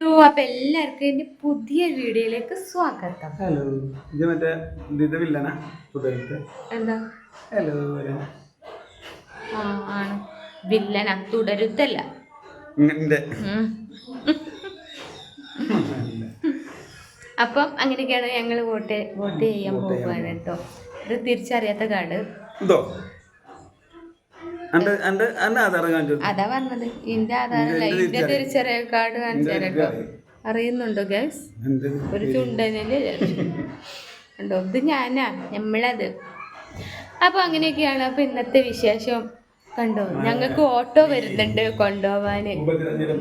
Hello അപ്പൊ എല്ലാവർക്കും എന്റെ പുതിയ വീഡിയോയിലേക്ക് സ്വാഗതം. ഹലോ ഇത് മറ്റേ വില്ലനാ എന്താ? ഹലോ ആ ആണ്. വില്ലന തുടരുത്തല്ല. അപ്പം അങ്ങനെയൊക്കെയാണ് ഞങ്ങൾ വോട്ട് വോട്ട് ചെയ്യാൻ വോട്ട് ചെയ്യാൻ പോകുകയാണ് കേട്ടോ. ഇത് തിരിച്ചറിയാത്ത കാർഡ് അതാ പറഞ്ഞത് എന്റെ തിരിച്ചറിയ. കാർഡ് അറിയുന്നുണ്ടോ ഗൈസ് ഒരു ചുണ്ടനിൽ ഉണ്ടോ ഇത് ഞാനാ നമ്മളത് അപ്പൊ അങ്ങനെയൊക്കെയാണ്. അപ്പൊ ഇന്നത്തെ വിശേഷം കണ്ടോ? ഞങ്ങൾക്ക് ഓട്ടോ വരുന്നുണ്ട് കൊണ്ടുപോവാന്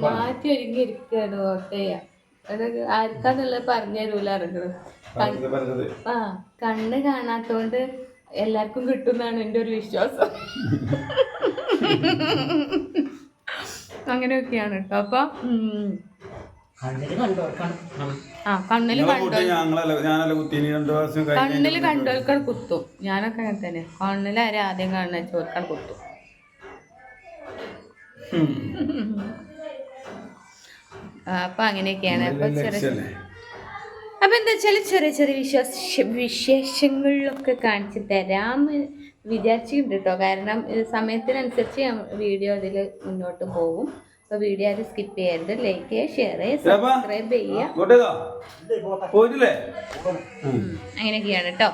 മാറ്റി ഒരുങ്ങി ഇരിക്കുകയാണ് ഓട്ടോ ചെയ്യാൻ അത് ആർക്കാന്നുള്ളത് പറഞ്ഞു തരൂല ഇറങ്ങണം ആ കണ്ണ് കാണാത്തോണ്ട് എല്ലാവർക്കും കിട്ടുന്നതാണ് എന്റെ ഒരു വിശ്വാസം. അങ്ങനെയൊക്കെയാണ് കേട്ടോ. അപ്പൊ. ആ കണ്ണിൽ കണ്ണിൽ കണ്ടോൽക്കാണ് കുത്തും. ഞാനൊക്കെ അങ്ങനെ തന്നെ. കണ്ണിൽ ആരും ആദ്യം കാണുന്ന ചോർക്കാൻ കുത്തും. അപ്പൊ അങ്ങനെയൊക്കെയാണ്. അപ്പൊ ചെറിയ ലക്ഷ്യമല്ലേ? അപ്പൊ എന്താ വെച്ചാൽ ചെറിയ ചെറിയ വിശ്വാസ വിശേഷങ്ങളിലൊക്കെ കാണിച്ചു തരാം വിചാരിച്ചിട്ടുണ്ട് കേട്ടോ കാരണം സമയത്തിനനുസരിച്ച് വീഡിയോ അതിൽ മുന്നോട്ട് പോകും. അപ്പൊ വീഡിയോ ആരും സ്കിപ്പ് ചെയ്യരുത്. ലൈക്ക് ചെയ്യുക ഷെയർ ചെയ്യുക സബ്സ്ക്രൈബ് ചെയ്യുക. അങ്ങനെയൊക്കെയാണ് കേട്ടോ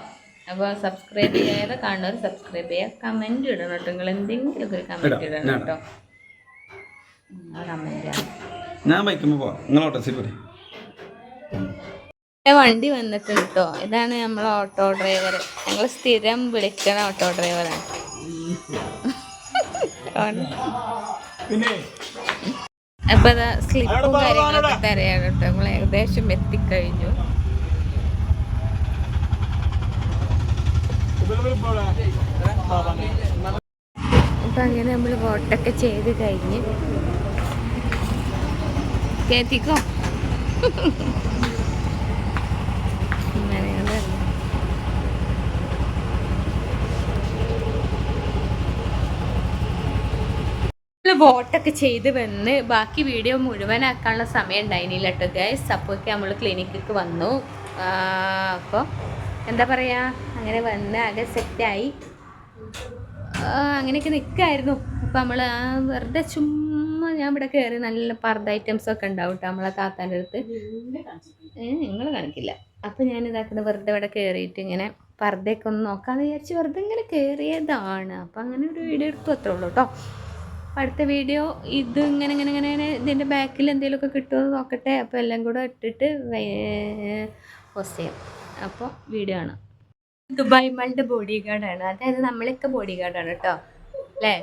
അപ്പോൾ സബ്സ്ക്രൈബ് ചെയ്യാതെ കാണുന്നവർ സബ്സ്ക്രൈബ് ചെയ്യുക കമന്റ് ഇടണം കേട്ടോ നിങ്ങൾ എന്തെങ്കിലുമൊക്കെ ഒരു കമന്റ് ഇടാം, ഇടണം കേട്ടോ കമന്റാണ് ഞാൻ വയ്ക്കുമ്പോ പോവാം. നിങ്ങൾ പോരെ. വണ്ടി വന്നിട്ടുണ്ട്? കേട്ടോ ഇതാണ് നമ്മളെ ഓട്ടോ ഡ്രൈവർ ഞങ്ങൾ സ്ഥിരം വിളിക്കണ ഓട്ടോ ഡ്രൈവറാണ് അപ്പൊ അതാ സ്ലിപ്പും കാര്യങ്ങളൊക്കെ തരയാണ് കേട്ടോ നമ്മൾ ഏകദേശം എത്തിക്കഴിഞ്ഞു. അപ്പൊ അങ്ങനെ നമ്മൾ വോട്ടൊക്കെ ചെയ്ത് കഴിഞ്ഞ്. കേത്തിക്കോ അങ്ങനെയാണ് നമ്മൾ വോട്ടൊക്കെ ചെയ്ത് വന്ന് ബാക്കി വീഡിയോ മുഴുവനാക്കാനുള്ള സമയം ഉണ്ടായിരുന്നില്ല കേട്ടോ ഗൈസ് അപ്പോഴൊക്കെ നമ്മൾ ക്ലിനിക്കിക്ക് വന്നു. അപ്പോൾ എന്താ പറയുക അങ്ങനെ വന്ന് ആകെ സെറ്റായി അങ്ങനെയൊക്കെ നിൽക്കായിരുന്നു അപ്പോൾ നമ്മൾ വെറുതെ ചുമ്മാ ഞാൻ ഇവിടെ കയറി നല്ല പർദ്ദ ഐറ്റംസ് ഒക്കെ ഉണ്ടാവും കേട്ടോ നമ്മളെ താത്താന്റെ അടുത്ത്. നിങ്ങൾ കാണിക്കില്ല. അപ്പം ഞാൻ ഇതാക്കുന്നത് വെറുതെ ഇവിടെ കയറിയിട്ട് ഇങ്ങനെ പർദ്ദയൊക്കെ ഒന്ന് നോക്കാമെന്ന് വിചാരിച്ച് വെറുതെ ഇങ്ങനെ കയറിയതാണ് അപ്പോൾ അങ്ങനെ ഒരു വീഡിയോ എടുത്തു അത്രേ ഉള്ളൂ കേട്ടോ അടുത്ത വീഡിയോ ഇത് ഇങ്ങനെ ഇങ്ങനെ ഇങ്ങനെ ഇങ്ങനെ ഇതിന്റെ ബാക്കിൽ എന്തെങ്കിലുമൊക്കെ കിട്ടുമോ എന്ന് നോക്കട്ടെ. അപ്പോൾ എല്ലാം കൂടെ ഇട്ടിട്ട് പോസ്റ്റ് ചെയ്യാം. അപ്പോൾ വീഡിയോ ആണ്. ദുബായ് മളുടെ ബോഡി ഗാർഡാണ് അതായത് നമ്മളൊക്കെ ബോഡി ഗാർഡാണ് കേട്ടോ അല്ലേ?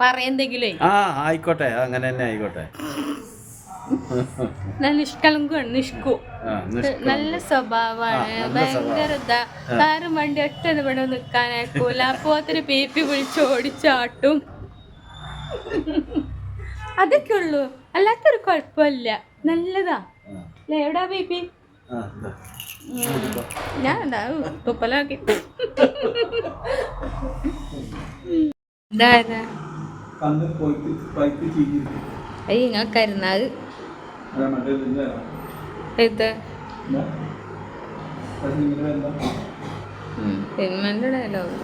പറയെന്തെങ്കിലേ ആ ആയിക്കോട്ടെ. അങ്ങനെ തന്നെ ആയിക്കോട്ടെ. നല്ല നിഷ്കളങ്കമാണ് നിഷ്കു. നല്ല സ്വഭാവമാണ്. ഭയങ്കര ഇതാ. കാറും വണ്ടി ഒറ്റ ഇവിടെ നിൽക്കാനായിക്കൂല. അപ്പോത്തിന് പേപ്പി വിളിച്ച് ഓടിച്ചാട്ടും. അതൊക്കെ ഉള്ളു. അല്ലാത്തൊരു കുഴപ്പമില്ല. നല്ലതാ. അല്ലേ? എവിടാ ബേബി. ഞാൻ തുപ്പലാക്കി ചീറ്റിട്ട്. അയ്യ നിങ്ങൾക്കായിരുന്നു അത് അതാ മറ്റേ ഇതിന്റെ ആണോ? ഇത്. എന്താ? ഡയലോഗ്.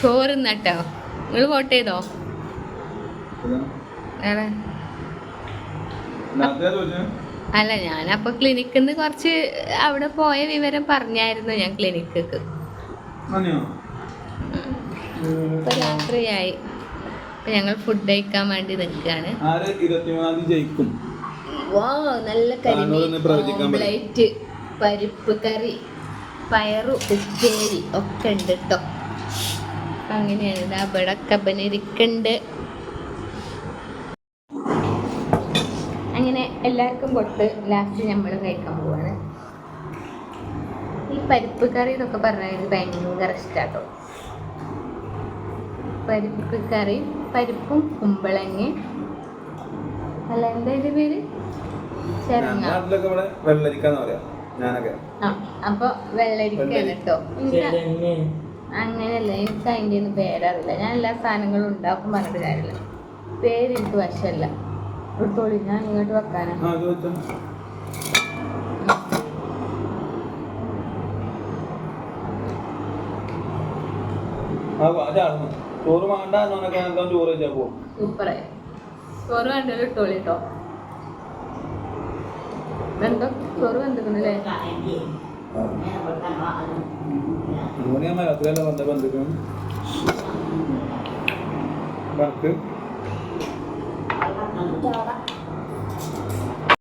ചോറ് നട്ടോ നിങ്ങൾ വോട്ട് ചെയ്തോ? അല്ല ഞാനപ്പൊ ക്ലിനിക്കിൽ നിന്ന് കുറച്ച് അവിടെ പോയ വിവരം പറഞ്ഞായിരുന്നു ഞാൻ ക്ലിനിക്ക്? ഇപ്പൊ രാത്രിയായി. ഞങ്ങൾ ഫുഡ് കഴിക്കാൻ വേണ്ടി നിൽക്കുകയാണ്. ജയിക്കും? വാ നല്ല പ്രവചിക്കാൻ പരിപ്പ് കറി പയറു ഉപ്പേരി ഒക്കെ ഉണ്ട് കേട്ടോ അങ്ങനെയാണ് ഇതാ ഇവിടെ കബനിരിക്കുന്നുണ്ട് അങ്ങനെ എല്ലാവർക്കും പൊട്ട് ലാസ്റ്റ് നമ്മൾ കഴിക്കാൻ പോവാണ്. ഈ പരിപ്പ് കറി എന്നൊക്കെ പറഞ്ഞാൽ എനിക്ക് ഭയങ്കര ഇഷ്ടാട്ടോ. പരിപ്പ് കറി പരിപ്പും കുമ്പളങ്ങ അല്ല എന്താ ഇതിന്റെ പേര്? നാട്ടിലൊക്കെ ഇവിടെ വെള്ളരിക്കാന്ന് പറയാ ഞാനൊക്കെ. അപ്പൊ വെള്ളരിക്കയാണ് കേട്ടോ അങ്ങനെയല്ല എനിക്ക് അതിന്റെ ഒന്നും പേരറിയില്ല. ഞാൻ എല്ലാ സാധനങ്ങളും ഉണ്ടാക്കും പറഞ്ഞിട്ട് കാര്യമില്ല. പേര് എനിക്ക് വശമല്ല. എടുത്തോളി ഞാൻ ഇങ്ങോട്ട് വെക്കാനാ. ചോറ് വേണ്ട ചോറ് ചോറ് വേണ്ടല്ലോ ഇട്ടോളി വെന്തോ ചോറ് വന്ന ബന്ധുക്കും